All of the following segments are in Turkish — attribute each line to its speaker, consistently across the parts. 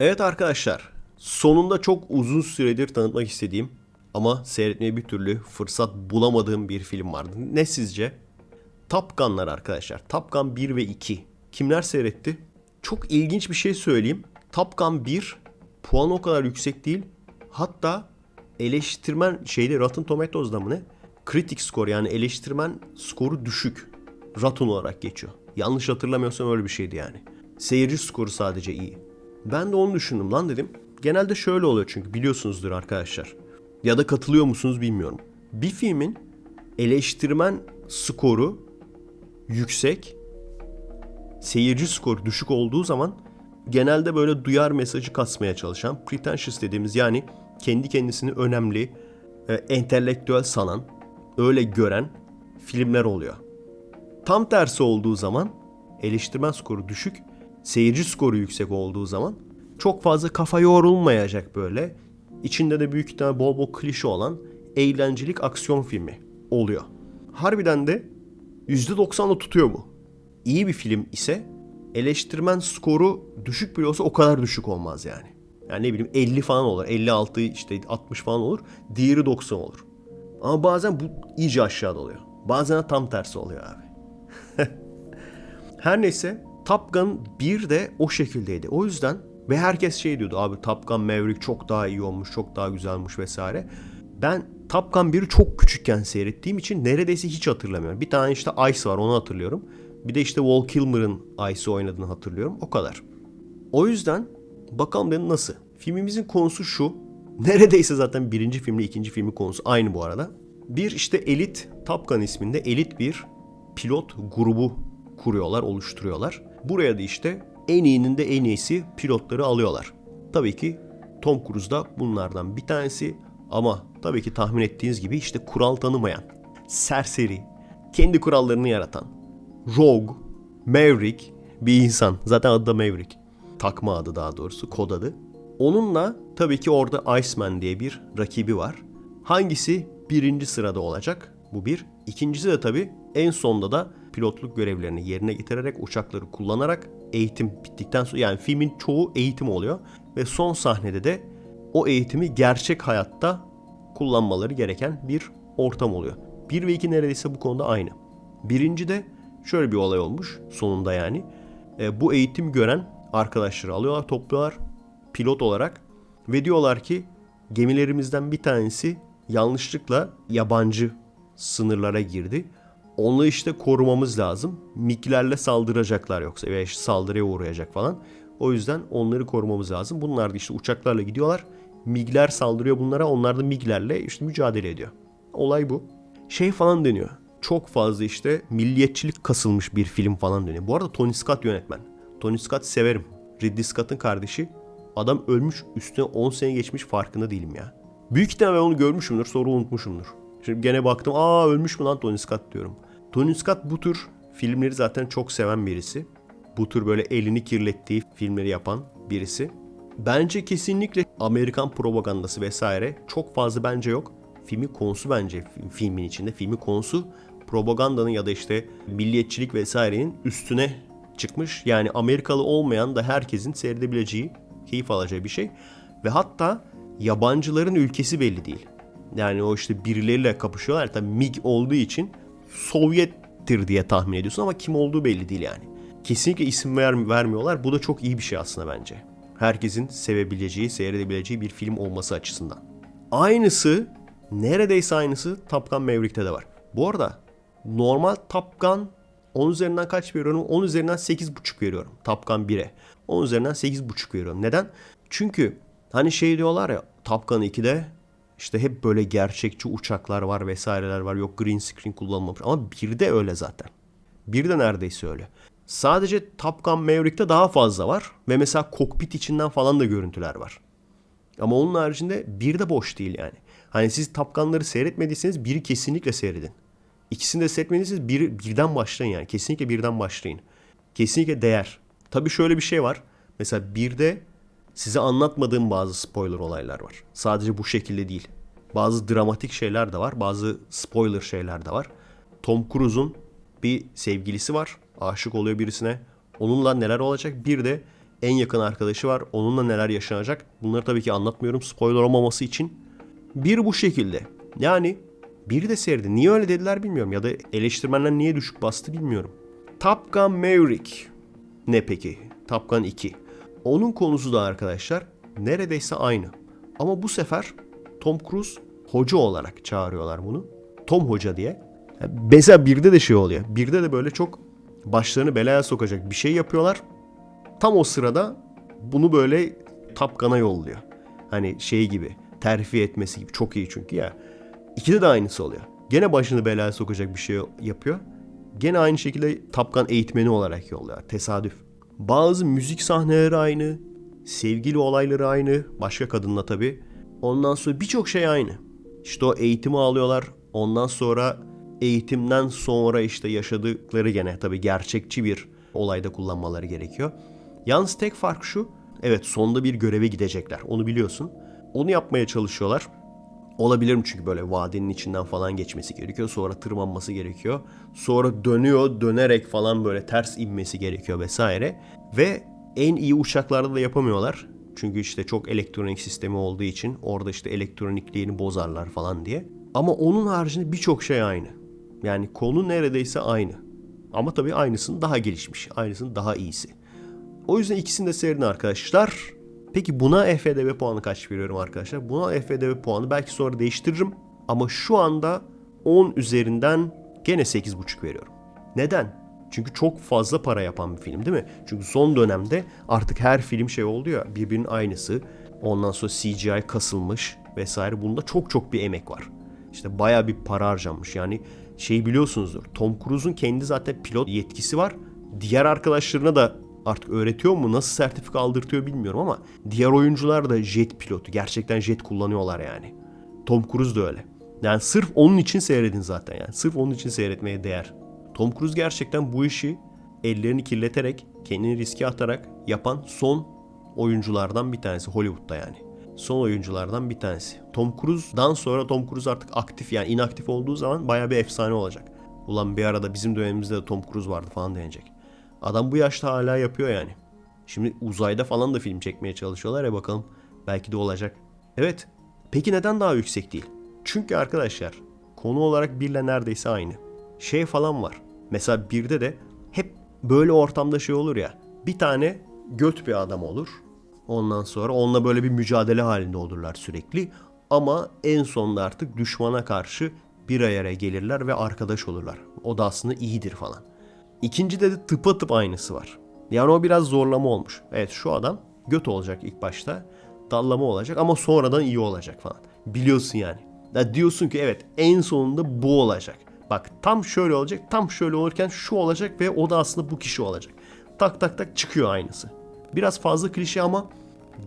Speaker 1: Evet arkadaşlar, sonunda çok uzun süredir tanıtmak istediğim ama seyretmeye bir türlü fırsat bulamadığım bir film vardı. Ne sizce? Top Gun'lar arkadaşlar. Top Gun 1 ve 2. Kimler seyretti? Çok ilginç bir şey söyleyeyim. Top Gun 1 puan o kadar yüksek değil. Hatta eleştirmen şeyde Rotten Tomatoes'da mı ne? Critic score yani eleştirmen skoru düşük. Rotten olarak geçiyor. Yanlış hatırlamıyorsam öyle bir şeydi yani. Seyirci skoru sadece iyi. Ben de onu düşündüm lan dedim. Genelde şöyle oluyor çünkü biliyorsunuzdur arkadaşlar. Ya da katılıyor musunuz bilmiyorum. Bir filmin eleştirmen skoru yüksek, seyirci skoru düşük olduğu zaman genelde böyle duyar mesajı kasmaya çalışan pretentious dediğimiz yani kendi kendisini önemli, e, entelektüel sanan, öyle gören filmler oluyor. Tam tersi olduğu zaman eleştirmen skoru düşük, seyirci skoru yüksek olduğu zaman çok fazla kafa yorulmayacak böyle. İçinde de büyük ihtimal bol bol klişe olan eğlencelik aksiyon filmi oluyor. Harbiden de %90'la tutuyor bu. İyi bir film ise eleştirmen skoru düşük bile olsa o kadar düşük olmaz yani. Yani ne bileyim 50 falan olur. 56 işte 60 falan olur. Diğeri 90 olur. Ama bazen bu iyice aşağıda oluyor. Bazen de tam tersi oluyor abi. Her neyse Top Gun 1 de o şekildeydi. O yüzden ve herkes şey diyordu abi Top Gun Maverick çok daha iyi olmuş, çok daha güzelmiş vesaire. Ben Top Gun 1'i çok küçükken seyrettiğim için neredeyse hiç hatırlamıyorum. Bir tane işte Ice var onu hatırlıyorum. Bir de işte Wall Kilmer'ın Ice'ı oynadığını hatırlıyorum. O kadar. O yüzden bakalım dedim nasıl? Filmimizin konusu şu. Neredeyse zaten birinci filmle ikinci filmin konusu aynı bu arada. Bir işte elit Top Gun isminde elit bir pilot grubu kuruyorlar, oluşturuyorlar. Buraya da işte en iyinin de en iyisi pilotları alıyorlar. Tabii ki Tom Cruise da bunlardan bir tanesi ama tabii ki tahmin ettiğiniz gibi işte kural tanımayan, serseri, kendi kurallarını yaratan, rogue, maverick bir insan. Zaten adı da Maverick. Takma adı daha doğrusu, kod adı. Onunla tabii ki orada Iceman diye bir rakibi var. Hangisi birinci sırada olacak? Bu bir. İkincisi de tabii en sonda da pilotluk görevlerini yerine getirerek uçakları kullanarak eğitim bittikten sonra yani filmin çoğu eğitim oluyor ve son sahnede de o eğitimi gerçek hayatta kullanmaları gereken bir ortam oluyor. 1 ve 2 neredeyse bu konuda aynı. Birinci de şöyle bir olay olmuş sonunda yani. E, bu eğitim gören arkadaşları alıyorlar, topluyorlar pilot olarak ve diyorlar ki gemilerimizden bir tanesi yanlışlıkla yabancı sınırlara girdi. Onu işte korumamız lazım. MIG'lerle saldıracaklar yoksa veya işte saldırıya uğrayacak falan. O yüzden onları korumamız lazım. Bunlar da işte uçaklarla gidiyorlar. MIG'ler saldırıyor bunlara. Onlar da MIG'lerle işte mücadele ediyor. Olay bu. Şey falan deniyor. Çok fazla işte milliyetçilik kasılmış bir film falan dönüyor. Bu arada Tony Scott yönetmen. Tony Scott severim. Ridley Scott'ın kardeşi. Adam ölmüş üstüne 10 sene geçmiş farkında değilim ya. Büyük ihtimalle ben onu görmüşümdür sonra unutmuşumdur. Şimdi gene baktım aa ölmüş mü lan Tony Scott diyorum. Tony Scott bu tür filmleri zaten çok seven birisi. Bu tür böyle elini kirlettiği filmleri yapan birisi. Bence kesinlikle Amerikan propagandası vesaire çok fazla bence yok. Filmin konusu bence filmin içinde. Filmin konusu propagandanın ya da işte milliyetçilik vesairenin üstüne çıkmış. Yani Amerikalı olmayan da herkesin seyredebileceği, keyif alacağı bir şey. Ve hatta yabancıların ülkesi belli değil. Yani o işte birileriyle kapışıyorlar. Tabii MiG olduğu için Sovyettir diye tahmin ediyorsun ama kim olduğu belli değil yani. Kesinlikle isim ver, vermiyorlar. Bu da çok iyi bir şey aslında bence. Herkesin sevebileceği, seyredebileceği bir film olması açısından. Aynısı, neredeyse aynısı Top Gun Maverick'te de var. Bu arada normal Top Gun 10 üzerinden kaç veriyorum? 10 üzerinden 8.5 veriyorum Top Gun 1'e. 10 üzerinden 8.5 veriyorum. Neden? Çünkü hani şey diyorlar ya Top Gun 2'de işte hep böyle gerçekçi uçaklar var vesaireler var. Yok green screen kullanılmamış. Ama bir de öyle zaten. Bir de neredeyse öyle. Sadece Top Gun Maverick'te daha fazla var. Ve mesela kokpit içinden falan da görüntüler var. Ama onun haricinde bir de boş değil yani. Hani siz Top Gun'ları seyretmediyseniz biri kesinlikle seyredin. İkisini de seyretmediyseniz bir, birden başlayın yani. Kesinlikle birden başlayın. Kesinlikle değer. Tabii şöyle bir şey var. Mesela birde size anlatmadığım bazı spoiler olaylar var. Sadece bu şekilde değil. Bazı dramatik şeyler de var. Bazı spoiler şeyler de var. Tom Cruise'un bir sevgilisi var. Aşık oluyor birisine. Onunla neler olacak? Bir de en yakın arkadaşı var. Onunla neler yaşanacak? Bunları tabii ki anlatmıyorum spoiler olmaması için. Bir bu şekilde. Yani biri de serdi. Niye öyle dediler bilmiyorum. Ya da eleştirmenler niye düşük bastı bilmiyorum. Top Gun Maverick. Ne peki? Top Gun 2. Onun konusu da arkadaşlar neredeyse aynı. Ama bu sefer Tom Cruise hoca olarak çağırıyorlar bunu. Tom Hoca diye. Mesela birde de şey oluyor. Birde de böyle çok başlarını belaya sokacak bir şey yapıyorlar. Tam o sırada bunu böyle Top Gun'a yolluyor. Hani şey gibi terfi etmesi gibi çok iyi çünkü ya. İkide de aynısı oluyor. Gene başını belaya sokacak bir şey yapıyor. Gene aynı şekilde Top Gun eğitmeni olarak yolluyor. Tesadüf. Bazı müzik sahneleri aynı. Sevgili olayları aynı. Başka kadınla tabii. Ondan sonra birçok şey aynı. İşte o eğitimi alıyorlar. Ondan sonra eğitimden sonra işte yaşadıkları gene tabii gerçekçi bir olayda kullanmaları gerekiyor. Yalnız tek fark şu. Evet sonda bir göreve gidecekler. Onu biliyorsun. Onu yapmaya çalışıyorlar. Olabilir mi çünkü böyle vadenin içinden falan geçmesi gerekiyor. Sonra tırmanması gerekiyor. Sonra dönüyor dönerek falan böyle ters inmesi gerekiyor vesaire. Ve en iyi uçaklarda da yapamıyorlar. Çünkü işte çok elektronik sistemi olduğu için orada işte elektronikliğini bozarlar falan diye. Ama onun haricinde birçok şey aynı. Yani konu neredeyse aynı. Ama tabii aynısının daha gelişmiş. Aynısının daha iyisi. O yüzden ikisini de seyredin arkadaşlar. Peki buna EFDB puanı kaç veriyorum arkadaşlar? Buna EFDB puanı belki sonra değiştiririm. Ama şu anda 10 üzerinden gene 8,5 veriyorum. Neden? Çünkü çok fazla para yapan bir film değil mi? Çünkü son dönemde artık her film şey oldu ya birbirinin aynısı. Ondan sonra CGI kasılmış vesaire. Bunda çok çok bir emek var. İşte baya bir para harcanmış. Yani şey biliyorsunuzdur. Tom Cruise'un kendi zaten pilot yetkisi var. Diğer arkadaşlarına da artık öğretiyor mu nasıl sertifika aldırtıyor bilmiyorum ama diğer oyuncular da jet pilotu. Gerçekten jet kullanıyorlar yani. Tom Cruise da öyle. Yani sırf onun için seyredin zaten yani. Sırf onun için seyretmeye değer. Tom Cruise gerçekten bu işi ellerini kirleterek, kendini riske atarak yapan son oyunculardan bir tanesi Hollywood'da yani. Son oyunculardan bir tanesi. Tom Cruise'dan sonra Tom Cruise artık aktif yani inaktif olduğu zaman baya bir efsane olacak. Ulan bir arada bizim dönemimizde de Tom Cruise vardı falan denecek. Adam bu yaşta hala yapıyor yani. Şimdi uzayda falan da film çekmeye çalışıyorlar ya bakalım. Belki de olacak. Evet. Peki neden daha yüksek değil? Çünkü arkadaşlar konu olarak birle neredeyse aynı. Şey falan var. Mesela birde de hep böyle ortamda şey olur ya. Bir tane göt bir adam olur. Ondan sonra onunla böyle bir mücadele halinde olurlar sürekli. Ama en sonunda artık düşmana karşı bir araya gelirler ve arkadaş olurlar. O da aslında iyidir falan. İkincide de tıpatıp aynısı var. Yani o biraz zorlama olmuş. Evet şu adam göt olacak ilk başta. Dallama olacak ama sonradan iyi olacak falan. Biliyorsun yani. Ya diyorsun ki evet en sonunda bu olacak. Bak tam şöyle olacak, tam şöyle olurken şu olacak ve o da aslında bu kişi olacak. Tak tak tak çıkıyor aynısı. Biraz fazla klişe ama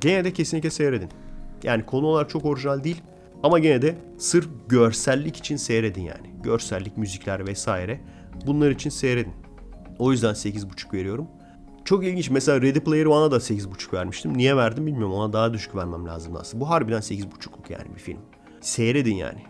Speaker 1: gene de kesinlikle seyredin. Yani konu olarak çok orijinal değil ama gene de sırf görsellik için seyredin yani. Görsellik, müzikler vesaire bunlar için seyredin. O yüzden 8.5 veriyorum. Çok ilginç. Mesela Ready Player One'a da 8.5 vermiştim. Niye verdim bilmiyorum. Ona daha düşük vermem lazım aslında. Bu harbiden 8.5'luk yani bir film. Seyredin yani.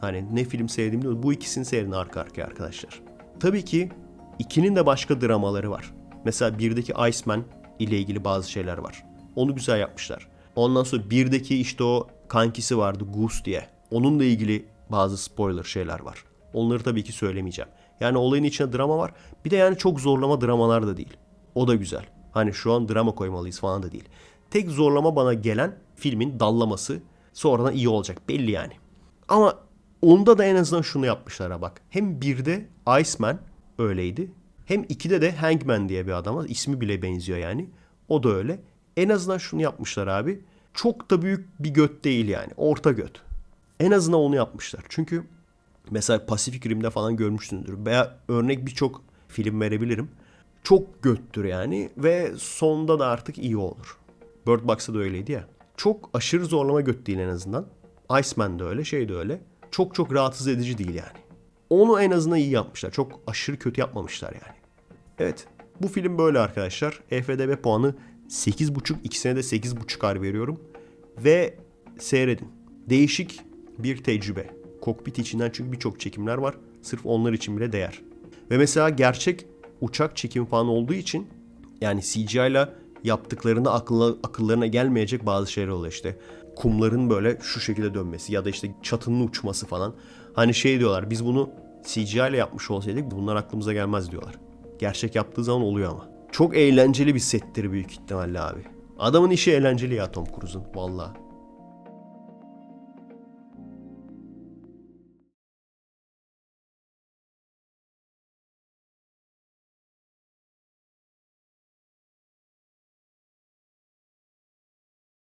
Speaker 1: Hani ne film sevdiğim değil. Bu ikisini seyredin arka arkaya arkadaşlar. Tabii ki ikinin de başka dramaları var. Mesela birdeki Iceman ile ilgili bazı şeyler var. Onu güzel yapmışlar. Ondan sonra birdeki işte o kankisi vardı Goose diye. Onunla ilgili bazı spoiler şeyler var. Onları tabii ki söylemeyeceğim. Yani olayın içinde drama var. Bir de yani çok zorlama dramalar da değil. O da güzel. Hani şu an drama koymalıyız falan da değil. Tek zorlama bana gelen filmin dallaması sonradan iyi olacak belli yani. Ama onda da en azından şunu yapmışlar ha bak. Hem birde Iceman öyleydi. Hem ikide de Hangman diye bir adam var. İsmi bile benziyor yani. O da öyle. En azından şunu yapmışlar abi. Çok da büyük bir göt değil yani. Orta göt. En azından onu yapmışlar. Çünkü mesela Pacific Rim'de falan görmüşsündür. Veya örnek birçok film verebilirim. Çok göttür yani ve sonda da artık iyi olur. Bird Box'ta da öyleydi ya. Çok aşırı zorlama göt değil en azından. Iceman da öyle, şey de öyle. Çok çok rahatsız edici değil yani. Onu en azından iyi yapmışlar. Çok aşırı kötü yapmamışlar yani. Evet. Bu film böyle arkadaşlar. EFDB puanı 8.5. İkisine de 8.5 ar veriyorum. Ve seyredin. Değişik bir tecrübe. Kokpit içinden çünkü birçok çekimler var. Sırf onlar için bile değer. Ve mesela gerçek uçak çekimi falan olduğu için yani CGI ile yaptıklarında aklına, akıllarına gelmeyecek bazı şeyler oluyor işte. Kumların böyle şu şekilde dönmesi ya da işte çatının uçması falan. Hani şey diyorlar biz bunu CGI ile yapmış olsaydık bunlar aklımıza gelmez diyorlar. Gerçek yaptığı zaman oluyor ama. Çok eğlenceli bir settir büyük ihtimalle abi. Adamın işi eğlenceli ya Tom Cruise'un valla.